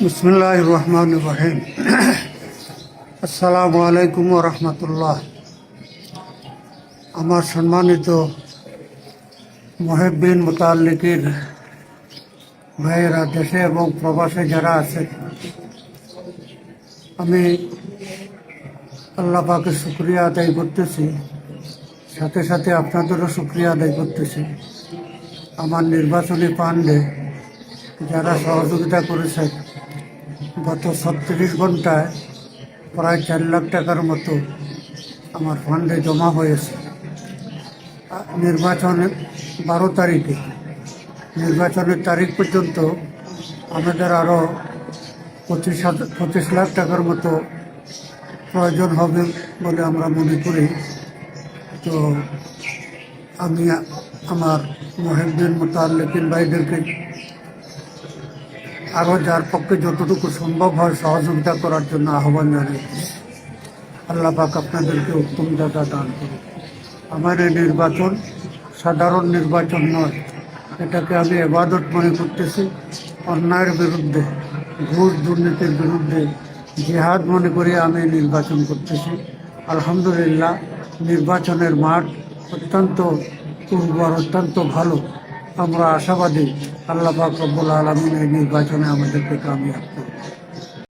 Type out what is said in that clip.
বিসমুল্লাহ রহমান রহিম আসসালামু আলাইকুম রহমতুল্লাহ আমার সম্মানিত মহেবিন মোতাল্লিকের ভাইয়েরা, দেশে এবং প্রবাসে যারা আছে, আমি আল্লাহ পাকে শুক্রিয়া আদায় করতেছি। সাথে সাথে আপনাদেরও শুক্রিয়া আদায় করতেছি। আমার নির্বাচনী পাণ্ডে যারা সহযোগিতা করেছেন গত ছত্রিশ ঘন্টায় প্রায় চার লাখ টাকার মতো আমার ফান্ডে জমা হয়েছে। নির্বাচনের বারো তারিখে, নির্বাচনের তারিখ পর্যন্ত আমাদের আরও পঁচিশ পঁচিশ লাখ টাকার মতো প্রয়োজন হবে বলে আমরা মনে করি। তো আমি আমার মহিউদ্দিন মোতাল্লিকিন ভাইদেরকে আরও যার পক্ষে যতটুকু সম্ভব হয় সহযোগিতা করার জন্য আহ্বান জানিয়েছি। আল্লাহ পাক আপনাদেরকে উত্তম দাতা দান করুন আমার এই নির্বাচন সাধারণ নির্বাচন নয়, এটাকে আমি এবাদত মনে করতেছি। অন্যায়ের বিরুদ্ধে, ঘুষ দুর্নীতির বিরুদ্ধে জেহাদ মনে করে আমি নির্বাচন করতেছি। আলহামদুলিল্লাহ, নির্বাচনের মাঠ অত্যন্ত উর্বর, অত্যন্ত ভালো। আমরা আশাবাদী আল্লাহ পাক রব্বুল আলমিন এই নির্বাচনে আমাদেরকে কামিয়াব করুন।